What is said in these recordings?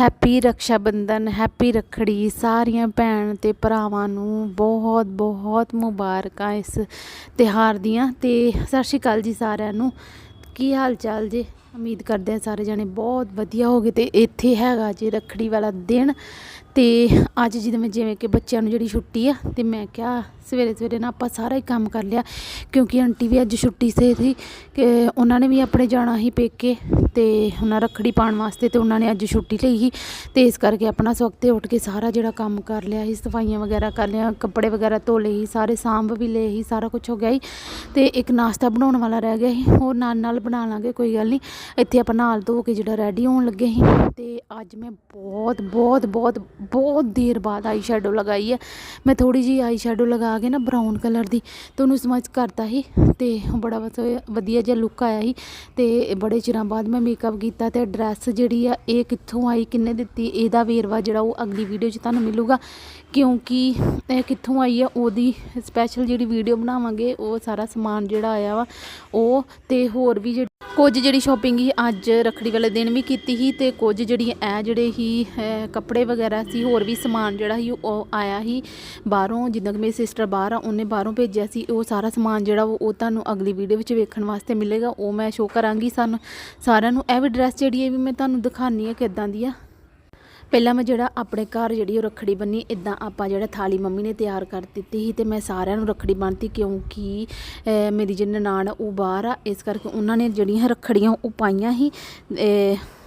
Happy Raksha Bandhan happy Rakhri, ਸਾਰੀਆਂ ਭੈਣ ਤੇ ਭਰਾਵਾਂ ਨੂੰ ਬਹੁਤ ਬਹੁਤ ਮੁਬਾਰਕਾਂ ਇਸ ਤਿਉਹਾਰ ਦੀਆਂ ਤੇ ਸਤਿ ਸ਼੍ਰੀ ਅਕਾਲ ਜੀ ਸਾਰਿਆਂ ਨੂੰ। ਕੀ ਹਾਲ ਚਾਲ ਜੀ? ਉਮੀਦ ਕਰਦੇ ਆ ਸਾਰੇ ਜਣੇ ਬਹੁਤ ਵਧੀਆ ਹੋਗੇ ਤੇ ਇੱਥੇ ਹੈਗਾ ਜੀ ਰੱਖੜੀ ਵਾਲਾ ਦਿਨ ਤੇ ਅੱਜ ਜਦੋਂ ਮੈਂ ਜਿਵੇਂ ਕਿ ਬੱਚਿਆਂ ਨੂੰ ਜਿਹੜੀ ਛੁੱਟੀ ਆ, ਤੇ ਮੈਂ ਕਿਹਾ ਸਵੇਰੇ ਸਵੇਰੇ ਨਾ ਆਪਾਂ ਸਾਰਾ ਹੀ ਕੰਮ ਕਰ ਲਿਆ, ਕਿਉਂਕਿ ਆਂਟੀ ਵੀ ਅੱਜ ਛੁੱਟੀ ਸੇ ਸੀ ਕਿ ਉਹਨਾਂ ਨੇ ਵੀ ਆਪਣੇ ਜਾਣਾ ਸੀ ਪੇਕੇ, ਤੇ ਉਹਨਾਂ ਰੱਖੜੀ ਪਾਉਣ ਵਾਸਤੇ ਤੇ ਉਹਨਾਂ ਨੇ ਅੱਜ ਛੁੱਟੀ ਲਈ ਸੀ, ਤੇ ਇਸ ਕਰਕੇ ਆਪਣਾ ਸਵਖਤੇ ਉੱਠ ਕੇ ਸਾਰਾ ਜਿਹੜਾ ਕੰਮ ਕਰ ਲਿਆ ਸੀ, ਸਫਾਈਆਂ ਵਗੈਰਾ ਕਰ ਲਿਆ, ਕੱਪੜੇ ਵਗੈਰਾ ਧੋ ਲਏ ਸੀ, ਸਾਰੇ ਸਾਂਭ ਵੀ ਲਏ ਸੀ, ਸਾਰਾ ਕੁਝ ਹੋ ਗਿਆ ਸੀ, ਤੇ ਇੱਕ ਨਾਸ਼ਤਾ ਬਣਾਉਣ ਵਾਲਾ ਰਹਿ ਗਿਆ ਸੀ, ਉਹ ਨਾਲ ਨਾਲ ਬਣਾ ਲਾਂਗੇ, ਕੋਈ ਗੱਲ ਨਹੀਂ, ਇੱਥੇ ਆਪਾਂ ਨਾਲ ਧੋ ਕੇ ਜਿਹੜਾ ਰੈਡੀ ਹੋਣ ਲੱਗੇ ਸੀ, ਤੇ ਅੱਜ ਮੈਂ ਬਹੁਤ ਬਹੁਤ ਬਹੁਤ ਬਹੁਤ ਦੇਰ ਬਾਅਦ ਆਈ ਸ਼ੈਡੋ ਲਗਾਈ ਹੈ। ਮੈਂ ਥੋੜੀ ਜੀ ਆਈ ਸ਼ੈਡੋ ਲਗਾ ਕੇ ਨਾ ਬਰਾਊਨ ਕਲਰ ਦੀ ਤੇ ਉਹਨੂੰ ਸਮਝ ਕਰਤਾ ਸੀ ਤੇ ਬੜਾ ਵਧ- ਵਧੀਆ ਜਿਹਾ ਲੁੱਕ ਆਇਆ ਸੀ ਤੇ ਬੜੇ ਚਿਰਾਂ ਬਾਅਦ ਮੈਂ ਮੇਕਅਪ ਕੀਤਾ ਤੇ ਡਰੈਸ ਜਿਹੜੀ ਆ ਇਹ ਕਿੱਥੋਂ ਆਈ, ਕਿੰਨੇ ਦਿੱਤੀ, ਇਹਦਾ ਵੇਰਵਾ ਜਿਹੜਾ ਉਹ ਅਗਲੀ ਵੀਡੀਓ 'ਚ ਤੁਹਾਨੂੰ ਮਿਲੂਗਾ। ਕਿਉਂਕਿ ਇਹ ਕਿੱਥੋਂ ਆਈ ਆ, ਉਹਦੀ ਸਪੈਸ਼ਲ ਜਿਹੜੀ ਵੀਡੀਓ ਬਣਾਵਾਂਗੇ, ਉਹ ਸਾਰਾ ਸਮਾਨ ਜਿਹੜਾ ਆਇਆ ਵਾ, ਉਹ ਤੇ ਹੋਰ ਵੀ ਜਿਹੜੀ ਕੁਝ ਜਿਹੜੀ ਸ਼ਾਪਿੰਗ ਹੀ ਅੱਜ ਰੱਖੜੀ ਵਾਲੇ ਦਿਨ ਵੀ ਕੀਤੀ ਸੀ ਤੇ ਕੁਝ ਜਿਹੜੀ ਇਹ ਜਿਹੜੇ ਹੀ ਕੱਪੜੇ ਵਗੈਰਾ ਸੀ, ਹੋਰ ਵੀ ਸਮਾਨ ਜਿਹੜਾ ਸੀ, ਉਹ ਆਇਆ ਸੀ। ਬਾਹਰੋਂ ਜਿੱਦਾਂ ਕਿ ਮੇਰੀ ਸਿਸਟਰ ਬਾਹਰ ਆ, ਉਹਨੇ ਬਾਹਰੋਂ ਭੇਜਿਆ ਸੀ। ਉਹ ਸਾਰਾ ਸਮਾਨ ਜਿਹੜਾ ਉਹ ਉਹ ਤੁਹਾਨੂੰ ਅਗਲੀ ਵੀਡੀਓ ਵਿੱਚ ਵੇਖਣ ਵਾਸਤੇ ਮਿਲੇਗਾ। ਉਹ ਮੈਂ ਸ਼ੋਅ ਕਰਾਂਗੀ ਸਾਨੂੰ। ਸਾਰਿਆਂ ਨੂੰ ਇਹ ਵੀ ਡਰੈਸ ਜਿਹੜੀ ਹੈ ਵੀ ਮੈਂ ਤੁਹਾਨੂੰ ਦਿਖਾਣੀ ਆ ਕਿੱਦਾਂ ਦੀ ਆ। ਪਹਿਲਾਂ ਮੈਂ ਜਿਹੜਾ ਆਪਣੇ ਘਰ ਜਿਹੜੀ ਉਹ ਰੱਖੜੀ ਬੰਨੀ ਇਦਾਂ ਆਪਾਂ ਜਿਹੜਾ ਥਾਲੀ ਮੰਮੀ ਨੇ ਤਿਆਰ ਕਰ ਦਿੱਤੀ ਸੀ ਤੇ ਮੈਂ ਸਾਰਿਆਂ ਨੂੰ ਰੱਖੜੀ ਬੰਨਤੀ ਕਿਉਂਕਿ ਮੇਰੀ ਜਿਹੜੀ ਨਨਾਣ ਆ ਉਹ ਬਾਹਰ ਆ, ਇਸ ਕਰਕੇ ਉਹਨਾਂ ਨੇ ਜਿਹੜੀਆਂ ਰੱਖੜੀਆਂ ਉਹ ਪਾਈਆਂ ਸੀ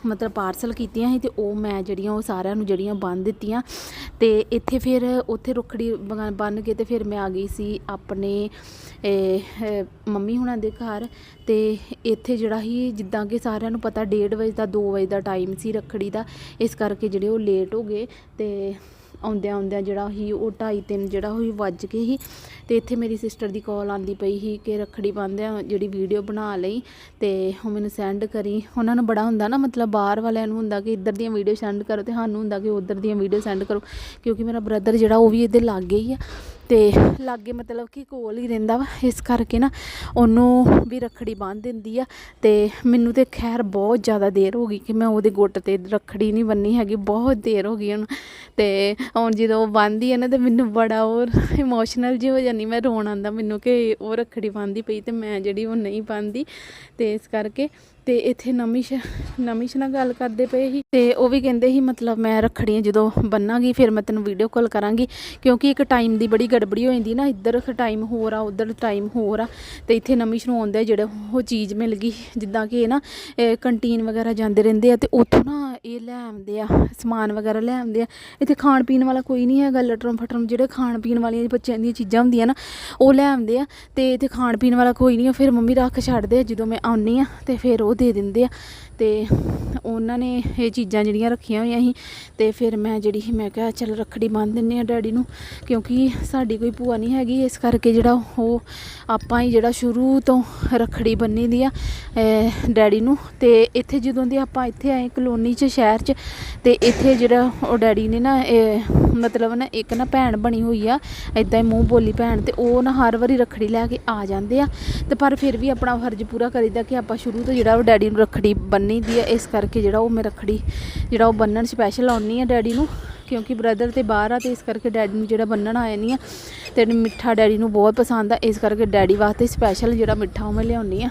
ਮਤਲਬ ਪਾਰਸਲ ਕੀਤੀਆਂ ਸੀ ਤੇ ਉਹ ਮੈਂ ਜਿਹੜੀਆਂ, ਉਹ ਸਾਰਿਆਂ ਨੂੰ ਜਿਹੜੀਆਂ ਬੰਨ ਦਿੱਤੀਆਂ। ਤੇ ਇੱਥੇ ਫਿਰ ਉੱਥੇ ਰੁੱਖੜੀ ਬੰ- ਬੰਨ ਕੇ ਤੇ ਫਿਰ ਮੈਂ ਆ ਗਈ ਸੀ ਆਪਣੇ ਮੰਮੀ ਹੁਣਾਂ ਦੇ ਘਰ। ਤੇ ਇੱਥੇ ਜਿਹੜਾ ਹੀ ਜਿੱਦਾਂ ਕਿ ਸਾਰਿਆਂ ਨੂੰ ਪਤਾ 1:30 ਵਜੇ ਦਾ 2 ਵਜੇ ਦਾ ਟਾਈਮ ਸੀ ਰੱਖੜੀ ਦਾ। ਇਸ ਕਰਕੇ ਜਿਹੜੇ ਉਹ ਲੇਟ ਹੋ ਗਏ। ਤੇ ਆਉਂਦਿਆਂ ਆਉਂਦਿਆਂ ਜਿਹੜਾ ਸੀ ਉਹ 2:30 3 ਜਿਹੜਾ ਹੋਈ ਵੱਜ ਗਏ ਸੀ। ਤੇ ਇੱਥੇ ਮੇਰੀ ਸਿਸਟਰ ਦੀ ਕਾਲ ਆਂਦੀ ਪਈ ਸੀ ਕਿ ਰੱਖੜੀ ਬੰਨ੍ਹਦਿਆਂ ਜਿਹੜੀ ਵੀਡੀਓ ਬਣਾ ਲਈ ਤੇ ਉਹ ਮੈਨੂੰ ਸੈਂਡ ਕਰੀ। ਉਹਨਾਂ ਨੂੰ ਬੜਾ ਹੁੰਦਾ ਨਾ ਮਤਲਬ ਬਾਹਰ ਵਾਲਿਆਂ ਨੂੰ ਹੁੰਦਾ ਕਿ ਇੱਧਰ ਦੀਆਂ ਵੀਡੀਓ ਸੈਂਡ ਕਰੋ ਤੇ ਸਾਨੂੰ ਹੁੰਦਾ ਕਿ ਉੱਧਰ ਦੀਆਂ ਵੀਡੀਓ ਸੈਂਡ ਕਰੋ, ਕਿਉਂਕਿ ਮੇਰਾ ਬ੍ਰਦਰ ਜਿਹੜਾ ਉਹ ਵੀ ਇਹਦੇ ਲਾਗੇ ਹੀ ਆ। ਤੇ ਲਾਗੇ ਮਤਲਬ ਕਿ ਕੋਲ ਹੀ ਰਹਿੰਦਾ ਵਾ, ਇਸ ਕਰਕੇ ਨਾ ਉਹਨੂੰ ਵੀ ਰੱਖੜੀ ਬੰਨ੍ਹ ਦਿੰਦੀ ਆ ਤੇ ਮੈਨੂੰ ਤੇ ਖੈਰ ਬਹੁਤ ਜ਼ਿਆਦਾ ਦੇਰ ਹੋ ਗਈ ਕਿ ਮੈਂ ਉਹਦੇ ਗੁੱਟ ਤੇ ਰੱਖੜੀ ਨਹੀਂ ਬੰਨੀ ਹੈਗੀ, ਬਹੁਤ ਦੇਰ ਹੋ ਗਈ ਉਹਨੂੰ ਤੇ ਹੁਣ ਜਦੋਂ ਉਹ ਬੰਨ੍ਹਦੀ ਹੈ ਨਾ ਤੇ ਮੈਨੂੰ ਬੜਾ ਉਹ ਇਮੋਸ਼ਨਲ ਜਿਹੀ ਹੋ ਜਾਂਦੀ, ਮੈਂ ਰੋਣ ਆਉਂਦਾ ਮੈਨੂੰ ਕਿ ਉਹ ਰੱਖੜੀ ਬੰਨ੍ਹਦੀ ਪਈ ਤੇ ਮੈਂ ਜਿਹੜੀ ਉਹ ਨਹੀਂ ਬੰਨ੍ਹਦੀ ਤੇ ਇਸ ਕਰਕੇ ਤੇ ਇੱਥੇ ਨਮਿਸ਼ ਨਮਿਸ਼ ਨਾਲ ਗੱਲ ਕਰਦੇ ਪਏ ਸੀ ਤੇ ਉਹ ਵੀ ਕਹਿੰਦੇ ਸੀ ਮਤਲਬ ਮੈਂ ਰੱਖੜੀਆਂ ਜਦੋਂ ਬੰਨਾਂਗੀ ਫਿਰ ਮੈਂ ਤੈਨੂੰ ਵੀਡੀਓ ਕਾਲ ਕਰਾਂਗੀ, ਕਿਉਂਕਿ ਇੱਕ ਟਾਈਮ ਦੀ ਬੜੀ ਗੜਬੜੀ ਹੋ ਜਾਂਦੀ ਨਾ, ਇੱਧਰ ਟਾਈਮ ਹੋਰ ਆ, ਉੱਧਰ ਟਾਈਮ ਹੋਰ ਆ, ਤੇ ਇੱਥੇ ਨਮਿਸ਼ ਨੂੰ ਆਉਂਦੇ ਜਿਹੜਾ ਉਹ ਚੀਜ਼ ਮਿਲ ਗਈ, ਜਿੱਦਾਂ ਕਿ ਨਾ ਕੰਟੀਨ ਵਗੈਰਾ ਜਾਂਦੇ ਰਹਿੰਦੇ ਆ ਤੇ ਉੱਥੋਂ ਨਾ ਇਹ ਲੈ ਆਉਂਦੇ ਆ, ਸਮਾਨ ਵਗੈਰਾ ਲੈ ਆਉਂਦੇ ਆ, ਇੱਥੇ ਖਾਣ ਪੀਣ ਵਾਲਾ ਕੋਈ ਨਹੀਂ ਹੈਗਾ, ਲਟਰਮ ਫਟਰਮ ਜਿਹੜੇ ਖਾਣ ਪੀਣ ਵਾਲੀਆਂ ਬੱਚਿਆਂ ਦੀਆਂ ਚੀਜ਼ਾਂ ਹੁੰਦੀਆਂ ਨਾ, ਉਹ ਲੈ ਆਉਂਦੇ ਆ, ਤੇ ਇੱਥੇ ਖਾਣ ਪੀਣ ਵਾਲਾ ਕੋਈ ਨਹੀਂ ਆ, ਫਿਰ ਮੰਮੀ ਰੱਖ ਛੱਡਦੇ ਆ, ਜਦੋਂ ਮੈਂ ਆਉਣੀ ਆ, ਤੇ ਫਿਰ ਉਹ ਦੇ ਦਿੰਦੇ ਆ। ਤੇ ਉਹਨਾਂ ਨੇ ਇਹ ਚੀਜ਼ਾਂ ਜਿਹੜੀਆਂ ਰੱਖੀਆਂ ਹੋਈਆਂ ਸੀ ਤੇ ਫਿਰ ਮੈਂ ਜਿਹੜੀ ਸੀ, ਮੈਂ ਕਿਹਾ ਚਲ ਰੱਖੜੀ ਬੰਨ੍ਹ ਦਿੰਨੇ ਆ ਡੈਡੀ ਨੂੰ, ਕਿਉਂਕਿ ਸਾਡੀ ਕੋਈ ਭੂਆ ਨਹੀਂ ਹੈਗੀ, ਇਸ ਕਰਕੇ ਜਿਹੜਾ ਉਹ ਆਪਾਂ ਹੀ ਜਿਹੜਾ ਸ਼ੁਰੂ ਤੋਂ ਰੱਖੜੀ ਬੰਨੀ ਦੀ ਆ ਡੈਡੀ ਨੂੰ, ਤੇ ਇੱਥੇ ਜਦੋਂ ਦੇ ਆਪਾਂ ਇੱਥੇ ਆਏ ਕਲੋਨੀ 'ਚ, ਸ਼ਹਿਰ 'ਚ, ਤੇ ਇੱਥੇ ਜਿਹੜਾ ਉਹ ਡੈਡੀ ਨੇ ਨਾ, ਇਹ ਮਤਲਬ ਨਾ ਇੱਕ ਨਾ ਭੈਣ ਬਣੀ ਹੋਈ ਆ ਇਦਾਂ ਹੀ ਮੂੰਹ ਬੋਲੀ ਭੈਣ, ਤੇ ਉਹ ਨਾ ਹਰ ਵਾਰੀ ਰੱਖੜੀ ਲੈ ਕੇ ਆ ਜਾਂਦੇ ਆ, ਤੇ ਪਰ ਫਿਰ ਵੀ ਆਪਣਾ ਫਰਜ਼ ਪੂਰਾ ਕਰੀਦਾ ਕਿ ਆਪਾਂ ਸ਼ੁਰੂ ਤੋਂ ਜਿਹੜਾ ਉਹ ਡੈਡੀ ਨੂੰ ਰੱਖੜੀ ਬੰਨ ਦੀ ਆ, ਇਸ ਕਰਕੇ ਜਿਹੜਾ ਉਹ ਮੈਂ ਰੱਖੜੀ, ਜਿਹੜਾ ਉਹ ਬੰਨਣ ਸਪੈਸ਼ਲ ਆਉਣੀ ਆ ਡੈਡੀ ਨੂੰ, ਕਿਉਂਕਿ ਬ੍ਰਦਰ ਤੇ ਬਾਹਰ ਆ ਤੇ ਇਸ ਕਰਕੇ ਡੈਡੀ ਨੂੰ ਜਿਹੜਾ ਬੰਨਣ ਆਇਆ ਨਹੀਂ ਆ, ਤੇ ਮਿੱਠਾ ਡੈਡੀ ਨੂੰ ਬਹੁਤ ਪਸੰਦ ਆ, ਇਸ ਕਰਕੇ ਡੈਡੀ ਵਾਸਤੇ ਸਪੈਸ਼ਲ ਜਿਹੜਾ ਮਿੱਠਾ ਉਹ ਮੈਂ ਲਿਆਉਣੀ ਆ।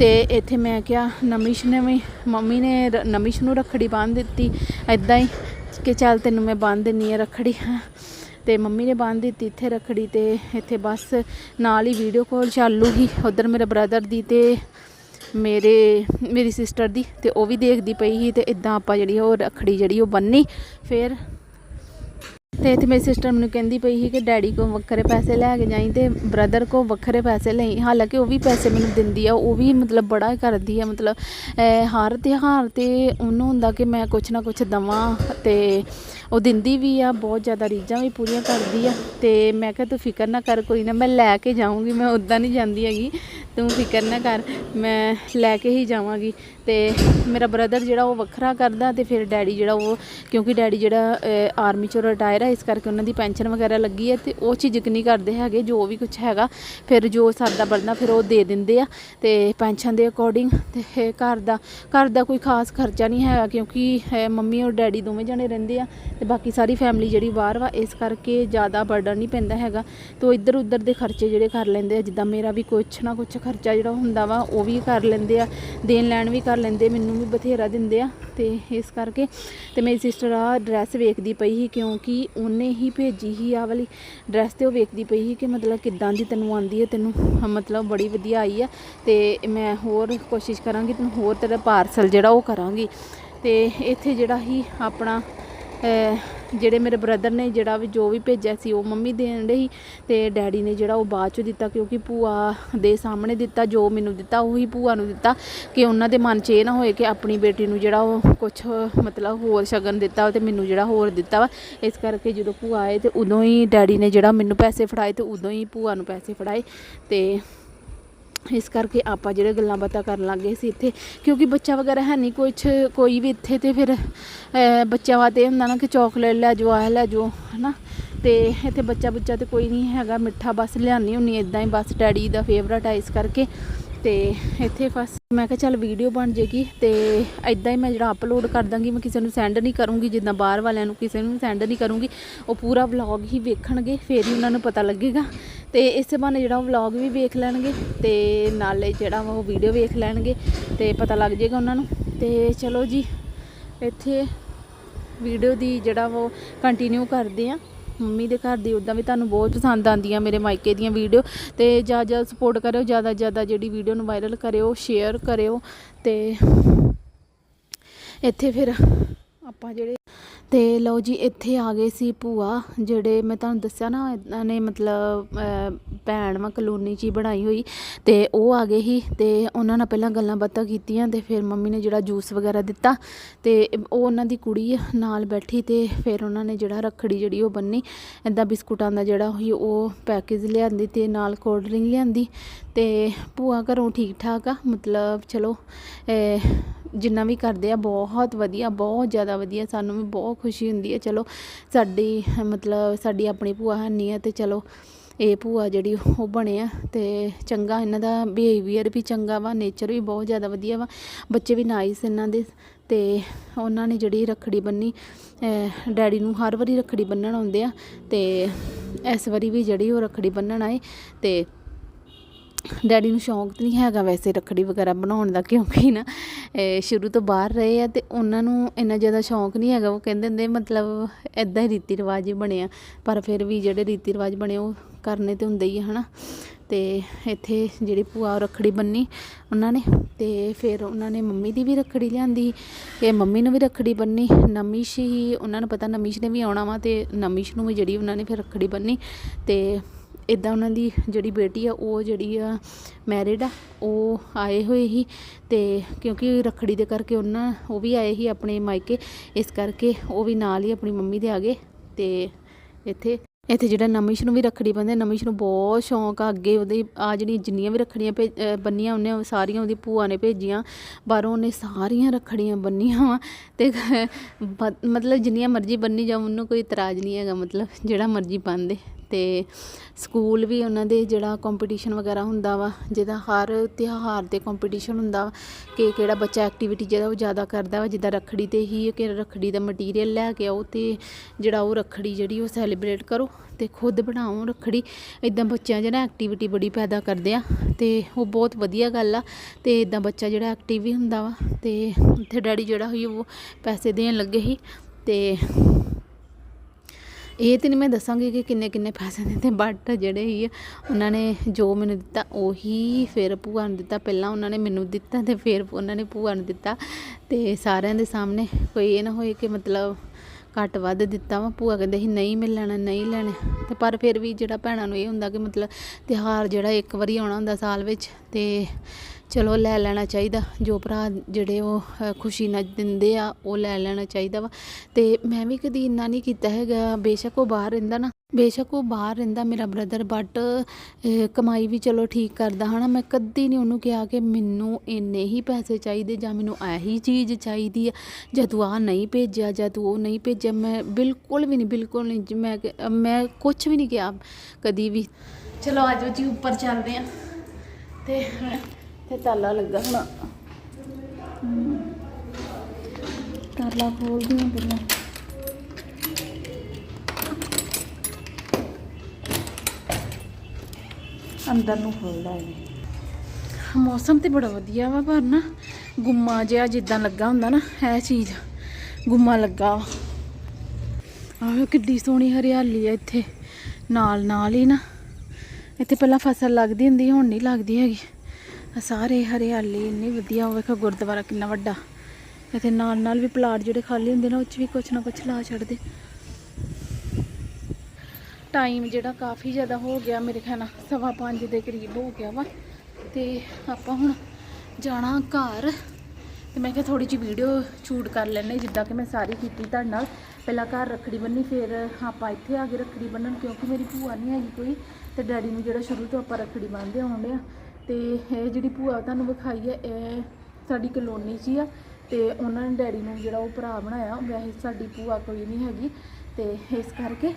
ਤੇ ਇੱਥੇ ਮੈਂ ਕਿਹਾ, ਨਮਿਸ਼ ਨੇ ਵੀ, ਮੰਮੀ ਨੇ ਰ- ਨਮਿਸ਼ ਨੂੰ ਰੱਖੜੀ ਬੰਨ੍ਹ ਦਿੱਤੀ ਐਦਾਂ ਹੀ ਕਿ ਚੱਲ ਤੈਨੂੰ ਮੈਂ ਬੰਨ੍ਹ ਦਿੰਨੀ ਆ ਰੱਖੜੀ ਤੇ ਮੰਮੀ ਨੇ ਬੰਨ੍ਹ ਦਿੱਤੀ ਇੱਥੇ ਰੱਖੜੀ ਤੇ ਇੱਥੇ ਬਸ ਨਾਲ ਹੀ ਵੀਡੀਓ ਕਾਲ ਚਾਲੂ ਹੀ ਉਧਰ ਮੇਰੇ ਬ੍ਰਦਰ ਦੀ ਤੇ ਮੇਰੇ, ਮੇਰੀ ਸਿਸਟਰ ਦੀ ਤੇ ਉਹ ਵੀ ਦੇਖਦੀ ਪਈ ਸੀ ਤੇ ਇਦਾਂ ਆਪਾਂ ਜਿਹੜੀ ਉਹ ਰੱਖੜੀ ਜਿਹੜੀ ਉਹ ਬੰਨੀ ਫਿਰ ਤੇ ਇੱਥੇ ਮੇਰੀ ਸਿਸਟਰ ਮੈਨੂੰ ਕਹਿੰਦੀ ਪਈ ਸੀ ਕਿ ਡੈਡੀ ਕੋ ਵੱਖਰੇ ਪੈਸੇ ਲੈ ਕੇ ਜਾਈ ਤੇ ਬ੍ਰਦਰ ਕੋ ਵੱਖਰੇ ਪੈਸੇ ਲਈ। ਹਾਲਾਂਕਿ ਉਹ ਵੀ ਪੈਸੇ ਮੈਨੂੰ ਦਿੰਦੀ ਆ, ਉਹ ਵੀ ਮਤਲਬ ਬੜਾ ਕਰਦੀ ਆ, ਮਤਲਬ ਹਰ ਤਿਉਹਾਰ ਤੇ ਉਹਨੂੰ ਹੁੰਦਾ ਕਿ ਮੈਂ ਕੁਛ ਨਾ ਕੁਛ ਦਵਾਂ ਤੇ ਉਹ ਦਿੰਦੀ ਵੀ ਆ, ਬਹੁਤ ਜ਼ਿਆਦਾ ਰੀਝਾਂ ਵੀ ਪੂਰੀਆਂ ਕਰਦੀ ਆ ਤੇ ਮੈਂ ਕਿਹਾ ਤੂੰ ਫਿਕਰ ਨਾ ਕਰ ਕੋਈ ਨਾ, ਮੈਂ ਲੈ ਕੇ ਜਾਊਂਗੀ, ਮੈਂ ਉਦਾਂ ਨਹੀਂ ਜਾਂਦੀ ਹੈਗੀ, ਤੂੰ ਫਿਕਰ ਨਾ ਕਰ, ਮੈਂ ਲੈ ਕੇ ਹੀ ਜਾਵਾਂਗੀ। ਤੇ ਮੇਰਾ ਬ੍ਰਦਰ ਜਿਹੜਾ ਉਹ ਵੱਖਰਾ ਕਰਦਾ ਤੇ ਫਿਰ ਡੈਡੀ ਜਿਹੜਾ ਉਹ, ਕਿਉਂਕਿ ਡੈਡੀ ਜਿਹੜਾ ਆਰਮੀ ਚੋਂ ਰਿਟਾਇਰ ਹੈ ਇਸ ਕਰਕੇ ਉਹਨਾਂ ਦੀ ਪੈਨਸ਼ਨ ਵਗੈਰਾ ਲੱਗੀ ਹੈ ਤੇ ਉਹ ਝਿਜਕ ਨਹੀਂ ਕਰਦੇ ਹੈਗੇ, ਜੋ ਵੀ ਕੁਝ ਹੈਗਾ, ਫਿਰ ਜੋ ਸਰਦਾ ਬਣਦਾ ਫਿਰ ਉਹ ਦੇ ਦਿੰਦੇ ਆ ਤੇ ਪੈਨਸ਼ਨ ਦੇ ਅਕੋਰਡਿੰਗ ਤੇ ਇਹ ਘਰ ਦਾ ਘਰ ਦਾ ਕੋਈ ਖਾਸ ਖਰਚਾ ਨਹੀਂ ਹੈਗਾ, ਕਿਉਂਕਿ ਮੰਮੀ ਔਰ ਡੈਡੀ ਦੋਵੇਂ ਜਣੇ ਰਹਿੰਦੇ ਆ ਤੇ ਬਾਕੀ ਸਾਰੀ ਫੈਮਿਲੀ ਜਿਹੜੀ ਬਾਹਰ ਵਾ, ਇਸ ਕਰਕੇ ਜ਼ਿਆਦਾ ਬਰਡਨ ਨਹੀਂ ਪੈਂਦਾ ਹੈਗਾ। ਤੋ ਇੱਧਰ ਉੱਧਰ ਦੇ ਖਰਚੇ ਜਿਹੜੇ ਕਰ ਲੈਂਦੇ ਆ, ਜਿੱਦਾਂ ਮੇਰਾ ਵੀ ਕੁਛ ਨਾ ਕੁਛ ਖਰਚਾ ਜਿਹੜਾ ਹੁੰਦਾ ਵਾ, ਉਹ ਵੀ ਕਰ ਲੈਂਦੇ ਆ ਦੇਣ ਲੈਣ ਵੀ ਕਰ ਲੈਂਦੇ, ਮੈਨੂੰ ਵੀ ਬਥੇਰਾ ਦਿੰਦੇ ਆ ਤੇ ਇਸ ਕਰਕੇ ਤੇ ਮੇਰੀ ਸਿਸਟਰ ਆ ਡਰੈਸ ਵੇਖਦੀ ਪਈ ਸੀ ਕਿਉਂਕਿ ਉਹਨੇ ਹੀ ਭੇਜੀ ਸੀ ਆ ਵਾਲੀ ਡਰੈਸ ਤੇ ਉਹ ਵੇਖਦੀ ਪਈ ਸੀ ਕਿ ਮਤਲਬ ਕਿੱਦਾਂ ਦੀ ਤੈਨੂੰ ਆਂਦੀ ਹੈ, ਤੈਨੂੰ ਮਤਲਬ ਬੜੀ ਵਧੀਆ ਆਈ ਆ ਤੇ ਮੈਂ ਹੋਰ ਕੋਸ਼ਿਸ਼ ਕਰਾਂਗੀ ਤੈਨੂੰ ਹੋਰ ਤੇਰਾ ਪਾਰਸਲ ਜਿਹੜਾ ਉਹ ਕਰਾਂਗੀ ਤੇ ਇੱਥੇ ਜਿਹੜਾ ਹੀ ਆਪਣਾ ਜਿਹੜੇ ਮੇਰੇ ਬ੍ਰਦਰ ਨੇ ਜਿਹੜਾ ਵੀ ਜੋ ਵੀ ਭੇਜਿਆ ਸੀ ਉਹ ਮੰਮੀ ਦੇਣ ਰਹੀ ਤੇ ਡੈਡੀ ਨੇ ਜਿਹੜਾ ਉਹ ਬਾਅਦ ਚ ਦਿੱਤਾ ਕਿਉਂਕਿ ਭੂਆ ਦੇ ਸਾਹਮਣੇ ਦਿੱਤਾ, ਜੋ ਮੈਨੂੰ ਦਿੱਤਾ ਉਹੀ ਭੂਆ ਨੂੰ ਦਿੱਤਾ ਕਿ ਉਹਨਾਂ ਦੇ ਮਨ 'ਚ ਇਹ ਨਾ ਹੋਏ ਕਿ ਆਪਣੀ ਬੇਟੀ ਨੂੰ ਜਿਹੜਾ ਉਹ ਕੁਝ ਮਤਲਬ ਹੋਰ ਸ਼ਗਨ ਦਿੱਤਾ ਤੇ ਮੈਨੂੰ ਜਿਹੜਾ ਹੋਰ ਦਿੱਤਾ ਵਾ। ਇਸ ਕਰਕੇ ਜਦੋਂ ਭੂਆ ਆਏ ਤੇ ਉਦੋਂ ਹੀ ਡੈਡੀ ਨੇ ਜਿਹੜਾ ਮੈਨੂੰ ਪੈਸੇ ਫੜਾਏ ਤੇ ਉਦੋਂ ਹੀ ਭੂਆ ਨੂੰ ਪੈਸੇ ਫੜਾਏ ਤੇ ਇਸ ਕਰਕੇ ਆਪਾਂ ਜਿਹੜੇ ਗੱਲਾਂ ਬਾਤਾਂ ਕਰਨ ਲੱਗੇ ਸੀ ਇੱਥੇ ਕਿਉਂਕਿ ਬੱਚਾ ਵਗੈਰਾ ਹੈ ਨਹੀਂ ਕੁਛ ਕੋਈ ਵੀ ਇੱਥੇ ਤੇ ਫਿਰ ਅਹ, ਬੱਚਿਆਂ ਵਾਸਤੇ ਇਹ ਹੁੰਦਾ ਨਾ ਕਿ ਚਾਕਲੇਟ ਲੈ ਜਾਓ ਆਹ ਲੈ ਜਾਓ ਹਨਾ? ਤੇ ਇੱਥੇ ਬੱਚਾ ਬੁੱਚਾ ਤੇ ਕੋਈ ਨਹੀਂ ਹੈਗਾ ਮਿੱਠਾ ਬਸ ਲਿਆਨੀ ਹੁੰਨੀ ਇਦਾਂ ਹੀ ਬਸ ਡੈਡੀ ਦਾ ਫੇਵਰਟ ਆ ਇਸ ਕਰਕੇ। ਤੇ ਇੱਥੇ ਫਸ ਮੈਂ ਕਿਹਾ ਚੱਲ ਵੀਡੀਓ ਬਣ ਜੇਗੀ ਤੇ ਇਦਾਂ ਹੀ ਮੈਂ ਜਿਹੜਾ ਅਪਲੋਡ ਕਰ ਦਾਂਗੀ ਮੈਂ ਕਿਸੇ ਨੂੰ ਸੈਂਡ ਨਹੀਂ ਕਰੂੰਗੀ ਜਿੱਦਾਂ ਬਾਹਰ ਵਾਲਿਆਂ ਨੂੰ ਕਿਸੇ ਨੂੰ ਸੈਂਡ ਨਹੀਂ ਕਰੂੰਗੀ ਉਹ ਪੂਰਾ ਵਲੌਗ ਹੀ ਵੇਖਣਗੇ ਫੇਰ ਹੀ ਉਹਨਾਂ ਨੂੰ ਪਤਾ ਲੱਗੇਗਾ। ਤੇ ਇਸੇ ਬਹਾਨੇ ਜਿਹੜਾ ਉਹ ਵਲੌਗ ਵੀ ਵੇਖ ਲੈਣਗੇ ਤੇ ਨਾਲੇ ਜਿਹੜਾ ਵਾ ਉਹ ਵੀਡੀਓ ਵੇਖ ਲੈਣਗੇ ਤੇ ਪਤਾ ਲੱਗ ਜਾਏਗਾ ਉਹਨਾਂ ਨੂੰ। ਤੇ ਚਲੋ ਜੀ, ਇੱਥੇ ਵੀਡੀਓ ਦੀ ਜਿਹੜਾ ਵਾ ਉਹ ਕੰਟੀਨਿਊ ਕਰਦੇ ਆ। ਮੰਮੀ ਦੇ ਘਰ ਦੀ ਉਦਾਂ ਵੀ ਤੁਹਾਨੂੰ ਬਹੁਤ ਪਸੰਦ ਆਉਂਦੀਆਂ ਮੇਰੇ ਮਾਇਕੇ ਦੀਆਂ ਵੀਡੀਓ ਤੇ ਜ਼ਿਆਦਾ ਜ਼ਿਆਦਾ ਸਪੋਰਟ ਕਰਿਓ, ਜ਼ਿਆਦਾ ਜ਼ਿਆਦਾ ਜਿਹੜੀ ਵੀਡੀਓ ਨੂੰ ਵਾਇਰਲ ਕਰਿਓ ਸ਼ੇਅਰ ਕਰਿਓ ਤੇ ਇੱਥੇ ਫਿਰ ਆਪਾਂ ਜਿਹੜੇ ਤੇ ਲਓ ਜੀ, ਇੱਥੇ ਆ ਗਏ ਸੀ ਭੂਆ, ਜਿਹੜੇ ਮੈਂ ਤੁਹਾਨੂੰ ਦੱਸਿਆ ਨਾ, ਇਹਨਾਂ ਨੇ ਮਤਲਬ ਭੈਣ ਵਾ ਕਲੋਨੀ 'ਚ ਹੀ ਬਣਾਈ ਹੋਈ, ਤੇ ਉਹ ਆ ਗਏ ਸੀ, ਤੇ ਉਹਨਾਂ ਨਾਲ ਪਹਿਲਾਂ ਗੱਲਾਂ ਬਾਤਾਂ ਕੀਤੀਆਂ, ਤੇ ਫਿਰ ਮੰਮੀ ਨੇ ਜਿਹੜਾ ਜੂਸ ਵਗੈਰਾ ਦਿੱਤਾ, ਤੇ ਉਹ ਉਹਨਾਂ ਦੀ ਕੁੜੀ ਨਾਲ ਬੈਠੀ, ਤੇ ਫਿਰ ਉਹਨਾਂ ਨੇ ਜਿਹੜਾ ਰੱਖੜੀ ਜਿਹੜੀ ਉਹ ਬੰਨੀ ਇਦਾਂ ਬਿਸਕੁਟਾਂ ਦਾ ਜਿਹੜਾ ਹੋਈ ਉਹ ਪੈਕੇਜ ਲਿਆਂਦੀ, ਤੇ ਨਾਲ ਕੋਲਡ ਡਰਿੰਕ ਲਿਆਂਦੀ, ਤੇ ਭੂਆ ਘਰੋਂ ਠੀਕ ਠਾਕ ਆ, ਮਤਲਬ ਚਲੋ ਜਿੰਨਾ ਵੀ ਕਰਦੇ ਆ, ਬਹੁਤ ਵਧੀਆ, ਬਹੁਤ ਜ਼ਿਆਦਾ ਵਧੀਆ, ਸਾਨੂੰ ਵੀ ਬਹੁਤ ਖੁਸ਼ੀ ਹੁੰਦੀ ਹੈ। ਚਲੋ, ਸਾਡੀ, ਮਤਲਬ ਸਾਡੀ ਆਪਣੀ ਭੂਆ ਹੈਨੀ ਆ ਤੇ ਚਲੋ, ਇਹ ਭੂਆ ਜਿਹੜੀ ਉਹ ਬਣੇ ਆ ਤੇ ਚੰਗਾ ਇਹਨਾਂ ਦਾ ਬਿਹੇਵੀਅਰ ਵੀ ਚੰਗਾ ਵਾ ਨੇਚਰ ਵੀ ਬਹੁਤ ਜ਼ਿਆਦਾ ਵਧੀਆ ਵਾ। ਬੱਚੇ ਵੀ ਨਾਈਸ ਇਹਨਾਂ ਦੇ ਤੇ ਉਹਨਾਂ ਨੇ ਜਿਹੜੀ ਰੱਖੜੀ ਬੰਨੀ ਡੈਡੀ ਨੂੰ ਹਰ ਵਾਰੀ ਰੱਖੜੀ ਬੰਨਣ ਆਉਂਦੇ ਆ ਤੇ ਇਸ ਵਾਰੀ ਵੀ ਜਿਹੜੀ ਉਹ ਰੱਖੜੀ ਬੰਨਣ ਆਏ ਤੇ ਡੈਡੀ ਨੂੰ ਸ਼ੌਂਕ ਤਾਂ ਨਹੀਂ ਹੈਗਾ ਵੈਸੇ ਰੱਖੜੀ ਵਗੈਰਾ ਬਣਾਉਣ ਦਾ, ਕਿਉਂਕਿ ਨਾ ਸ਼ੁਰੂ ਤੋਂ ਬਾਹਰ ਰਹੇ ਆ ਤੇ ਉਹਨਾਂ ਨੂੰ ਇੰਨਾ ਜ਼ਿਆਦਾ ਸ਼ੌਂਕ ਨਹੀਂ ਹੈਗਾ। ਉਹ ਕਹਿੰਦੇ ਹੁੰਦੇ ਮਤਲਬ ਐਦਾਂ ਹੀ ਰੀਤੀ ਰਿਵਾਜ ਹੀ ਬਣੇ ਆ ਪਰ ਫਿਰ ਵੀ ਜਿਹੜੇ ਰੀਤੀ ਰਿਵਾਜ ਬਣੇ ਉਹ ਕਰਨੇ ਤੇ ਹੁੰਦੇ ਹੀ ਆ, ਹਨਾ। ਤੇ ਇੱਥੇ ਜਿਹੜੀ ਭੂਆ ਰੱਖੜੀ ਬੰਨੀ ਉਹਨਾਂ ਨੇ, ਤੇ ਫਿਰ ਉਹਨਾਂ ਨੇ ਮੰਮੀ ਦੀ ਵੀ ਰੱਖੜੀ ਲਿਆਂਦੀ, ਤੇ ਮੰਮੀ ਨੂੰ ਵੀ ਰੱਖੜੀ ਬੰਨੀ। ਨਮਿਸ਼ ਹੀ ਉਹਨਾਂ ਨੂੰ ਪਤਾ ਨਮਿਸ਼ ਨੇ ਵੀ ਆਉਣਾ ਵਾ ਤੇ ਨਮਿਸ਼ ਨੂੰ ਵੀ ਜਿਹੜੀ ਉਹਨਾਂ ਨੇ ਫਿਰ ਰੱਖੜੀ ਬੰਨੀ, ਤੇ ਇਦਾਂ ਉਹਨਾਂ ਦੀ ਜਿਹੜੀ ਬੇਟੀ ਆ, ਉਹ ਜਿਹੜੀ ਆ ਮੈਰਿਡ ਆ, ਉਹ ਆਏ ਹੋਏ ਸੀ ਤੇ ਕਿਉਂਕਿ ਰੱਖੜੀ ਦੇ ਕਰਕੇ ਉਹਨਾਂ, ਉਹ ਵੀ ਆਏ ਸੀ ਆਪਣੇ ਮਾਇਕੇ, ਇਸ ਕਰਕੇ ਉਹ ਵੀ ਨਾਲ ਹੀ ਆਪਣੀ ਮੰਮੀ ਦੇ ਆ ਗਏ ਤੇ ਇੱਥੇ ਇੱਥੇ ਜਿਹੜਾ ਨਮਿਸ਼ ਨੂੰ ਵੀ ਰੱਖੜੀ ਬੰਨ੍ਹਦੇ ਨਮਿਸ਼ ਨੂੰ ਬਹੁਤ ਸ਼ੌਂਕ ਆ, ਅੱਗੇ ਉਹਦੀ, ਆ ਜਿਹੜੀ ਜਿੰਨੀਆਂ ਵੀ ਰੱਖੜੀਆਂ ਭੇ- ਬੰਨੀਆਂ ਉਹਨੇ ਸਾਰੀਆਂ ਉਹਦੀ ਭੂਆ ਨੇ ਭੇਜੀਆਂ, ਬਾਹਰੋਂ ਉਹਨੇ ਸਾਰੀਆਂ ਰੱਖੜੀਆਂ ਬੰਨੀਆਂ ਵਾ ਤੇ ਮਤਲਬ ਜਿੰਨੀਆਂ ਮਰਜ਼ੀ ਬੰਨੀ ਜਾਓ, ਉਹਨੂੰ ਕੋਈ ਇਤਰਾਜ਼ ਨਹੀਂ ਹੈਗਾ ਮਤਲਬ ਜਿਹੜਾ ਮਰਜ਼ੀ ਬੰਨ੍ਹਦੇ। ਤੇ ਸਕੂਲ ਵੀ ਉਹਨਾਂ ਦੇ ਜਿਹੜਾ ਕੰਪੀਟੀਸ਼ਨ ਵਗੈਰਾ ਹੁੰਦਾ ਵਾ, ਜਿਹਦਾ ਹਰ ਤਿਉਹਾਰ ਤੇ ਕੰਪੀਟੀਸ਼ਨ ਹੁੰਦਾ ਵਾ, ਕਿ ਕਿਹੜਾ ਬੱਚਾ ਐਕਟੀਵਿਟੀ ਜਿਹੜਾ ਉਹ ਜ਼ਿਆਦਾ ਕਰਦਾ ਵਾ, ਜਿੱਦਾਂ ਰੱਖੜੀ ਤੇ ਹੀ ਕਿ ਰੱਖੜੀ ਦਾ ਮਟੀਰੀਅਲ ਲੈ ਕੇ ਆਓ ਤੇ ਜਿਹੜਾ ਉਹ ਰੱਖੜੀ ਜਿਹੜੀ ਉਹ ਸੈਲੀਬ੍ਰੇਟ ਕਰੋ ਤੇ ਖੁਦ ਬਣਾਓ ਰੱਖੜੀ। ਇਦਾਂ ਬੱਚਿਆਂ ਜਿਹੜਾ ਐਕਟੀਵਿਟੀ ਬੜੀ ਪੈਦਾ ਕਰਦੇ ਆ ਤੇ ਉਹ ਬਹੁਤ ਵਧੀਆ ਗੱਲ ਆ ਤੇ ਇਦਾਂ ਬੱਚਾ ਜਿਹੜਾ ਐਕਟਿਵ ਵੀ ਹੁੰਦਾ ਵਾ ਤੇ ਉੱਥੇ ਡੈਡੀ ਜਿਹੜਾ ਹੋਈ ਉਹ ਪੈਸੇ ਦੇਣ ਲੱਗੇ ਸੀ ਤੇ ਇਹ ਤੇ ਨਹੀਂ ਮੈਂ ਦੱਸਾਂਗੀ ਕਿ ਕਿੰਨੇ ਕਿੰਨੇ ਪੈਸੇ ਦਿੱਤੇ ਬਟ ਜਿਹੜੇ ਹੀ ਉਹਨਾਂ ਨੇ ਜੋ ਮੈਨੂੰ ਦਿੱਤਾ ਉਹੀ ਫਿਰ ਭੂਆ ਨੂੰ ਦਿੱਤਾ। ਪਹਿਲਾਂ ਉਹਨਾਂ ਨੇ ਮੈਨੂੰ ਦਿੱਤਾ ਤੇ ਫਿਰ ਉਹਨਾਂ ਨੇ ਭੂਆ ਨੂੰ ਦਿੱਤਾ। ਤੇ ਸਾਰਿਆਂ ਦੇ ਸਾਹਮਣੇ ਕੋਈ ਇਹ ਨਾ ਹੋਏ ਕਿ ਮਤਲਬ ਘੱਟ ਵੱਧ ਦਿੱਤਾ ਵਾ। ਭੂਆ ਕਹਿੰਦੇ ਸੀ, ਨਹੀਂ, ਮੈਂ ਲੈਣਾ, ਨਹੀਂ ਲੈਣਾ। ਤੇ ਪਰ ਫਿਰ ਵੀ ਜਿਹੜਾ ਭੈਣਾਂ ਨੂੰ ਇਹ ਹੁੰਦਾ ਕਿ ਮਤਲਬ ਤਿਉਹਾਰ ਜਿਹੜਾ ਇੱਕ ਵਾਰੀ ਆਉਣਾ ਹੁੰਦਾ ਸਾਲ ਵਿੱਚ ਤੇ ਚਲੋ ਲੈ ਲੈਣਾ ਚਾਹੀਦਾ। ਜੋ ਭਰਾ ਜਿਹੜੇ ਉਹ ਖੁਸ਼ੀ ਨਾਲ ਦਿੰਦੇ ਆ, ਉਹ ਲੈ ਲੈਣਾ ਚਾਹੀਦਾ ਵਾ। ਤੇ ਮੈਂ ਵੀ ਕਦੀ ਇੰਨਾ ਨਹੀਂ ਕੀਤਾ ਹੈਗਾ। ਬੇਸ਼ੱਕ ਉਹ ਬਾਹਰ ਰਹਿੰਦਾ ਨਾ। ਬੇਸ਼ੱਕ ਉਹ ਬਾਹਰ ਰਹਿੰਦਾ ਮੇਰਾ ਬ੍ਰਦਰ ਬਟ ਕਮਾਈ ਵੀ ਚਲੋ ਠੀਕ ਕਰਦਾ ਹਨਾ। ਮੈਂ ਕਦੀ ਨਹੀਂ ਉਹਨੂੰ ਕਿਹਾ ਕਿ ਮੈਨੂੰ ਇੰਨੇ ਹੀ ਪੈਸੇ ਚਾਹੀਦੇ ਜਾਂ ਮੈਨੂੰ ਇਹੀ ਚੀਜ਼ ਚਾਹੀਦੀ ਆ। ਜਾਂ ਤੂੰ ਆ ਨਹੀਂ ਭੇਜਿਆ ਜਾਂ ਤੂੰ ਉਹ ਨਹੀਂ ਭੇਜਿਆ, ਮੈਂ ਬਿਲਕੁਲ ਵੀ ਨਹੀਂ, ਬਿਲਕੁਲ ਨਹੀਂ ਮੈਂ ਮੈਂ ਕੁਝ ਵੀ ਨਹੀਂ ਕਿਹਾ ਕਦੀ ਵੀ। ਚਲੋ ਅੱਜ ਜੀ, ਉੱਪਰ ਚੱਲਦੇ ਆ। ਤੇ ਤੇ ਤਾਲਾ ਲੱਗਾ ਹੁਣ। ਤਾਲਾ ਖੋਲਦੀ ਹਾਂ ਪਹਿਲਾਂ ਅੰਦਰ ਨੂੰ ਖੋਲਦਾ ਹੈ ਮੌਸਮ ਤੇ ਬੜਾ ਵਧੀਆ ਵਾ ਪਰ ਨਾ, ਗੁੰਮਾ ਜਿਹਾ ਜਿੱਦਾਂ ਲੱਗਾ ਹੁੰਦਾ ਨਾ, ਇਹ ਚੀਜ਼ ਗੁੰਮਾ ਲੱਗਾ। ਵਾ। ਆਹ ਕਿੱਡੀ ਸੋਹਣੀ ਹਰਿਆਲੀ ਆ ਇੱਥੇ। ਨਾਲ ਨਾਲ ਹੀ ਨਾ, ਇੱਥੇ ਪਹਿਲਾਂ ਫਸਲ ਲੱਗਦੀ ਹੁੰਦੀ, ਹੁਣ ਨਹੀਂ ਲੱਗਦੀ ਹੈਗੀ। ਸਾਰੇ ਹਰਿਆਲੀ ਇੰਨੀ ਵਧੀਆ, ਉਹ ਵੇਖੋ ਗੁਰਦੁਆਰਾ ਕਿੰਨਾ ਵੱਡਾ। ਇੱਥੇ ਨਾਲ ਨਾਲ ਵੀ ਪਲਾਟ ਜਿਹੜੇ ਖਾਲੀ ਹੁੰਦੇ ਨੇ, ਉਹ 'ਚ ਵੀ ਕੁਛ ਨਾ ਕੁਛ ਲਾ ਛੱਡਦੇ। ਟਾਈਮ ਜਿਹੜਾ ਕਾਫੀ ਜ਼ਿਆਦਾ ਹੋ ਗਿਆ ਮੇਰੇ ਖਿਆਲ ਨਾਲ, ਸਵਾ ਪੰਜ ਦੇ ਕਰੀਬ ਹੋ ਗਿਆ ਵਾ। ਤੇ ਆਪਾਂ ਹੁਣ ਜਾਣਾ ਘਰ। ਤੇ ਮੈਂ ਕਿਹਾ ਥੋੜੀ ਜਿਹੀ ਵੀਡੀਓ ਸ਼ੂਟ ਕਰ ਲੈਣੇ ਜਿੱਦਾਂ ਕਿ ਮੈਂ ਸਾਰੀ ਕੀਤੀ ਤੁਹਾਡੇ ਨਾਲ। ਪਹਿਲਾਂ ਘਰ ਰੱਖੜੀ ਬੰਨੀ ਫਿਰ ਆਪਾਂ ਇੱਥੇ ਆ ਕੇ ਰੱਖੜੀ ਬੰਨਣ ਕਿਉਂਕਿ ਮੇਰੀ ਭੂਆ ਨਹੀਂ ਹੈਗੀ ਕੋਈ। ਤੇ ਡੈਡੀ ਨੂੰ ਜਿਹੜਾ ਸ਼ੁਰੂ ਤੋਂ ਆਪਾਂ ਰੱਖੜੀ ਬੰਨ੍ਹਦੇ ਆਉਂਦੇ ਆ ਤੇ ਇਹ ਜਿਹੜੀ ਭੂਆ ਤੁਹਾਨੂੰ ਵਿਖਾਈ ਹੈ, ਇਹ ਸਾਡੀ ਕਲੋਨੀ 'ਚ ਹੀ ਆ ਤੇ ਉਹਨਾਂ ਨੇ ਡੈਡੀ ਨੂੰ ਜਿਹੜਾ ਉਹ ਭਰਾ ਬਣਾਇਆ, ਵੈਸੇ ਸਾਡੀ ਭੂਆ ਕੋਈ ਨਹੀਂ ਹੈਗੀ ਤੇ ਇਸ ਕਰਕੇ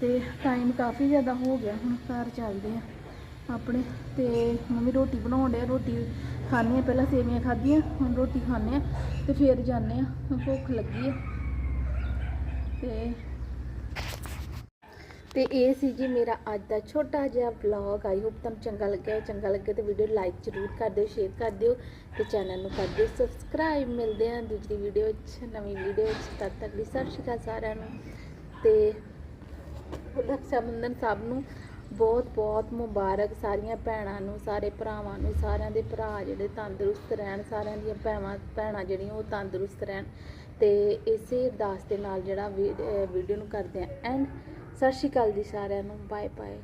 ਤੇ ਟਾਈਮ ਕਾਫੀ ਜ਼ਿਆਦਾ ਹੋ ਗਿਆ, ਹੁਣ ਘਰ ਚੱਲਦੇ ਆ ਆਪਣੇ ਤੇ ਮੰਮੀ ਰੋਟੀ ਬਣਾਉਣ ਡਿਆ ਰੋਟੀ ਖਾਣੇ ਆ, ਪਹਿਲਾਂ ਸੇਵੀਆਂ ਖਾਧੀਆਂ, ਹੁਣ ਰੋਟੀ ਖਾਣੇ ਆ ਤੇ ਫਿਰ ਜਾਂਦੇ ਆ, ਭੁੱਖ ਲੱਗੀ ਆ ਤੇ ਤੇ ਇਹ ਸੀ ਜੀ ਮੇਰਾ ਅੱਜ ਦਾ ਛੋਟਾ ਜਿਹਾ ਵਲੌਗ ਆਈ ਹੋਪ ਤੁਹਾਨੂੰ ਚੰਗਾ ਲੱਗਿਆ ਚੰਗਾ ਲੱਗਿਆ ਤੇ ਵੀਡੀਓ ਲਾਈਕ ਜ਼ਰੂਰ ਕਰ ਦਿਓ ਸ਼ੇਅਰ ਕਰ ਦਿਓ ਤੇ ਚੈਨਲ ਨੂੰ ਕਰ ਦਿਓ। ਸਬਸਕ੍ਰਾਈਬ ਮਿਲਦੇ ਆ ਦੂਜੀ ਵੀਡੀਓ ਵਿੱਚ, ਨਵੀਂ ਵੀਡੀਓ ਵਿੱਚ। ਤਦ ਤੱਕ ਲਈ ਸਤਿ ਸ਼੍ਰੀ ਅਕਾਲ ਸਾਰਿਆਂ ਨੂੰ। ਤੇ ਰਕਸ਼ਾ ਬੰਧਨ ਸਭ ਨੂੰ ਬਹੁਤ ਬਹੁਤ ਮੁਬਾਰਕ। ਸਾਰੀਆਂ ਭੈਣਾਂ ਨੂੰ, ਸਾਰੇ ਭਰਾਵਾਂ ਨੂੰ, ਸਾਰਿਆਂ ਦੇ ਭਰਾ ਜਿਹੜੇ ਤੰਦਰੁਸਤ ਰਹਿਣ, ਸਾਰਿਆਂ ਦੀਆਂ ਭੈਣਾਂ ਭੈਣਾਂ ਜਿਹੜੀਆਂ ਉਹ ਤੰਦਰੁਸਤ ਰਹਿਣ। ਤੇ ਇਸੇ ਅਰਦਾਸ ਦੇ ਨਾਲ ਜਿਹੜਾ ਵੀਡੀਓ ਨੂੰ ਕਰਦੇ ਆ ਐਂਡ ਸਤਿ ਸ਼੍ਰੀ ਅਕਾਲ ਜੀ ਸਾਰਿਆਂ ਨੂੰ ਬਾਏ ਬਾਏ